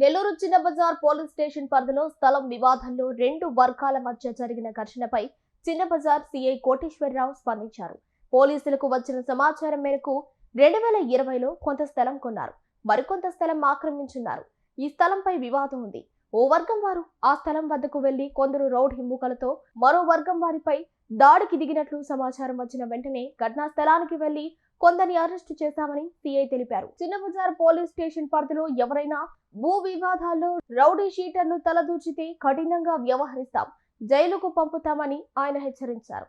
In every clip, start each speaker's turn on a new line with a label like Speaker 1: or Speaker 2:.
Speaker 1: నెల్లూరు చిన్న Bazar police station పరిధిలో స్థలం వివాదంలో రెండు వర్గాల మధ్య జరిగిన ఘర్షణపై చిన్న బజార్ సిఐ కోటేశ్వరరావు స్పందించారు. పోలీసులకు వచ్చిన సమాచారం మేరకు రెండు వేల ఇరవైలో కొంత స్థలం కొన్నారు. మరికొంత స్థలం ఆక్రమించున్నారు. ఈ స్థలంపై వివాదం ఉంది. ఓ వర్గం వారు ఆ స్థలం వద్దకు వెళ్ళి కొందరు రౌడ్ హిమ్ముకలతో మరో వర్గం వారిపై దాడికి దిగినట్లు సమాచారం వచ్చిన వెంటనే ఘటనా స్థలానికి వెళ్ళి కొందరిని అరెస్టు చేశామని సిఐ తెలిపారు. చిన్నబజార్ పోలీస్ స్టేషన్ పరిధిలో ఎవరైనా భూ వివాదాల్లో రౌడీ షీటర్లు తలదూర్చితే కఠినంగా వ్యవహరిస్తాం. జైలుకు పంపుతామని ఆయన హెచ్చరించారు.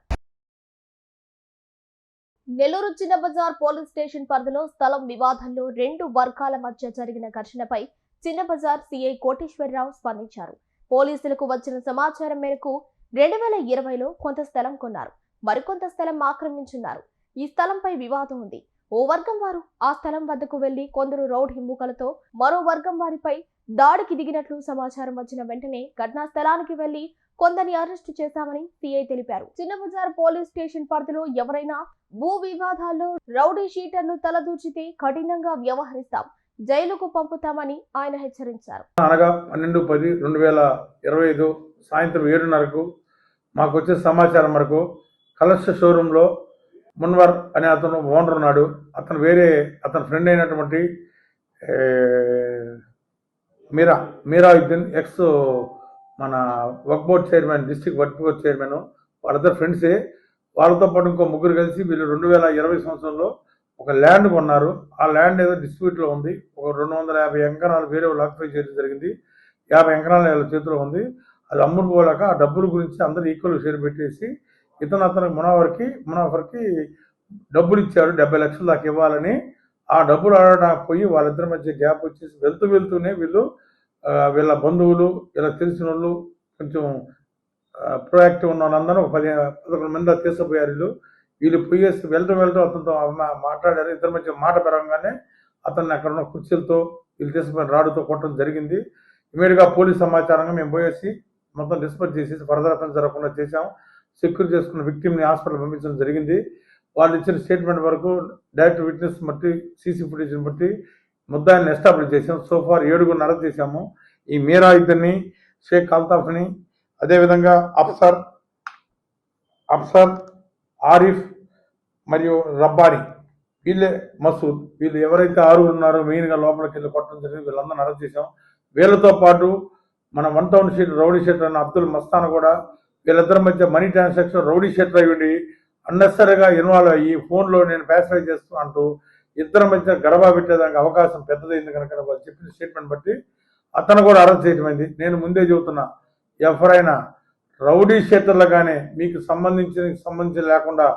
Speaker 1: నెల్లూరు చిన్న బజార్ పోలీస్ స్టేషన్ పరిధిలో స్థలం వివాదంలో రెండు వర్గాల మధ్య జరిగిన ఘర్షణపై చిన్న బజార్ సిఐ కోటేశ్వరరావు స్పందించారు. పోలీసులకు వచ్చిన సమాచారం మేరకు రెండు వేల ఇరవైలో కొంత స్థలం కొన్నారు. మరికొంత స్థలం ఆక్రమించున్నారు. ఈ స్థలంపై వివాదం ఉంది. ఓ వర్గం వారు ఆ స్థలం వద్దకు వెళ్ళి కొందరు రౌడ్ హిమ్ముకలతో మరో వర్గం వారిపై దాడికి దిగినట్లు సమాచారం వచ్చిన వెంటనే ఘటనా స్థలానికి వెళ్ళి కొందరిని అరెస్టు చేశామని సిఐ తెలిపారు. చిన్నబజార్ పోలీస్ స్టేషన్ పరిధిలో ఎవరైనా భూ వివాదాల్లో రౌడీ షీటర్ను తలదూర్చితే కఠినంగా వ్యవహరిస్తాం. జైలుకు పంపుతామని ఆయన హెచ్చరించారు.
Speaker 2: అనగా పన్నెండు పది రెండు వేల ఇరవై ఐదు సాయంత్రం ఏడున్నరకు మాకు వచ్చిన సమాచారం వరకు కలర్స్ షోరూంలో మున్వర్ అనే అతను ఓనర్ ఉన్నాడు. అతను వేరే అతని ఫ్రెండ్ అయినటువంటి మీరా మీరాయుద్దీన్ ఎక్స్ మన వర్క్ board chairman district work board chairman వాళ్ళిద్దరు ఫ్రెండ్సే. వాళ్ళతో పాటు ఇంకో ముగ్గురు కలిసి వీళ్ళు రెండు వేల ఇరవై సంవత్సరంలో ఒక ల్యాండ్ కొన్నారు. ఆ ల్యాండ్ ఏదో డిస్ప్యూట్లో ఉంది. ఒక రెండు వందల యాభై ఎకరాలు వేరే వాళ్ళు ఆక్యుపై చేయడం జరిగింది. యాభై ఎకరాలు వాళ్ళ చేతిలో ఉంది. అది అమ్ముడుకోలేక ఆ డబ్బుల గురించి అందరూ ఈక్వల్ షేర్ పెట్టేసి ఇతను అతను మునావర్కి మునాఫర్కి డబ్బులు ఇచ్చాడు డెబ్బై లక్షలు దాకా ఇవ్వాలని. ఆ డబ్బులు అడగడానికి పోయి వాళ్ళిద్దరి మధ్య గ్యాప్ వచ్చేసి వెళ్తూ వెళ్తూనే వీళ్ళు వీళ్ళ బంధువులు ఇలా తెలిసిన వాళ్ళు కొంచెం ప్రొయాక్టివ్ ఉన్న వాళ్ళందరూ ఒక పది పదకొండు మంది తీసుకుపోయారు వీళ్ళు. వీళ్ళు పోయేసి వెళ్తూ వెళ్తూ అతనితో మాట్లాడారు. ఇద్దరి మధ్య మాట పెరగంగానే అతన్ని అక్కడ ఉన్న కుర్చీలతో వీళ్ళు తీసుకుపోయిన రాడుతో కొట్టడం జరిగింది. ఇమీడియట్గా పోలీస్ సమాచారంగా మేము పోయేసి మొత్తం డిస్పర్ చేసేసి ఫర్దర్ అఫెన్స్ జరగకుండా చేశాం సెక్యూర్ చేసుకున్న విక్టిమ్ని హాస్పిటల్ పంపించడం జరిగింది. వాళ్ళు ఇచ్చిన స్టేట్మెంట్ వరకు డైరెక్ట్ విట్నెస్ బట్టి సీసీ ఫుటేజ్ని బట్టి ముద్దాయిని ఎస్టాబ్లిష్ చేసాం సోఫార్ ఏడుగురిని ఏడుగురు అరెస్ట్ చేశాము. ఈ మీరా ఇద్దరిని షేక్ అల్తాఫ్ని అదేవిధంగా అఫ్సర్ అఫ్సర్ ఆరిఫ్ మరియు రబ్బాని. వీళ్ళే మసూద్. వీళ్ళు ఎవరైతే ఆరుగురు ఉన్నారో మెయిన్గా లోపలికి వెళ్ళి కొట్టడం జరిగింది. వీళ్ళందరూ అరెస్ట్ చేశాం. వీళ్ళతో పాటు మన one town sheet rowdy sheeter అన్న అబ్దుల్ మస్తాన్ కూడా వీళ్ళిద్దరి మధ్య మనీ ట్రాన్సాక్షన్ రౌడీ షీటర్ అయి ఉండి ఇన్వాల్వ్ అయ్యి ఫోన్లో నేను ప్యాసిఫై చేస్తూ అంటూ ఇద్దరి మధ్య గడబా పెట్టేదానికి అవకాశం పెద్దదైంది కనుక వాళ్ళు చెప్పిన స్టేట్మెంట్ బట్టి అతను కూడా అరెస్ట్ చేయటమైంది నేను ముందే చెబుతున్నా ఎవరైనా రౌడీ షీటర్లు కానీ మీకు సంబంధించిన సంబంధించి లేకుండా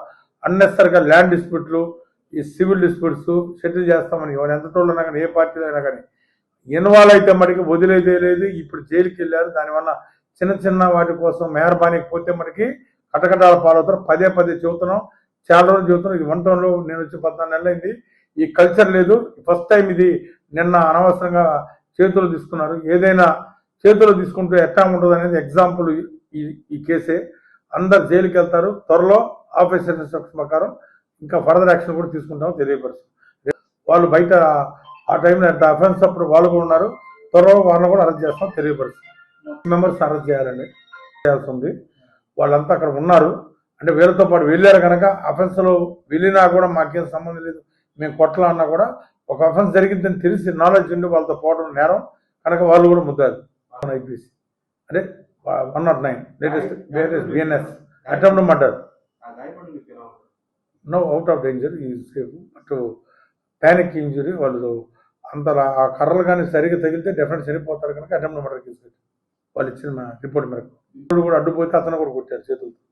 Speaker 2: అన్నెసరిగా ల్యాండ్ డిస్ప్యూట్లు ఈ సివిల్ డిస్ప్యూట్స్ సెటిల్ చేస్తామని ఎవరు ఎంత టోళ్ళైనా కానీ ఏ పార్టీలో అయినా కానీ ఇన్వాల్వ్ అయితే మటుకు వదిలేదే లేదు. ఇప్పుడు జైలుకి వెళ్ళారు. దానివల్ల చిన్న చిన్న వాటి కోసం మెహర్బానీకి పోతే మనకి కటకటాల పాలవుతారు. పదే పదే చెబుతున్నాం. చాలా రోజులు చెబుతున్నాం. ఇది వన్ నేను వచ్చి పద్నాలుగు నెలలైంది ఈ కల్చర్ లేదు. ఫస్ట్ టైం ఇది నిన్న అనవసరంగా చేతులు తీసుకున్నారు. ఏదైనా చేతులు తీసుకుంటే ఎట్లా ఉంటుంది అనేది ఎగ్జాంపుల్ ఈ ఈ కేసే. అందరు జైలుకి వెళ్తారు. త్వరలో ఆఫీసర్ ఇన్స్ట్రక్షన్ ప్రకారం ఇంకా ఫర్దర్ యాక్షన్ కూడా తీసుకుంటామో తెలియపరుస్తాం వాళ్ళు బయట ఆ టైంలో ఎంత అఫెన్స్ అప్పుడు వాళ్ళు కూడా ఉన్నారు. త్వరలో వాళ్ళని కూడా అరెస్ట్ చేస్తాం తెలియపరుస్తాం. మెంబర్స్ అరెస్ట్ చేయాలండి. చేయాల్సి ఉంది. వాళ్ళంతా అక్కడ ఉన్నారు. అంటే వీళ్ళతో పాటు వెళ్ళారు కనుక అఫెన్స్లో వెళ్ళినా కూడా మాకేం సంబంధం లేదు. మేము కొట్టలా అన్నా కూడా ఒక అఫెన్స్ జరిగిందని తెలిసి నాలెడ్జ్ ఉండి వాళ్ళతో పోవడం నేరం. కనుక వాళ్ళు కూడా ముద్దారు. ఐపీసీ. అంటే one not nine latest latest BNS attempt murder. No out of danger ఈ సేఫ్ బట్ ప్యానిక్ ఇంజురీ వాళ్ళు అంత ఆ కర్రలు కానీ సరిగ్గా తగిలితే డెఫినెట్ చనిపోతారు కనుక అటెంప్ట్ మర్డర్ కేసు. వాళ్ళు ఇచ్చిన రిపోర్ట్ మేరకు. ఇప్పుడు కూడా అడ్డుపోతే అతను కూడా కొట్టారు చేతులతో.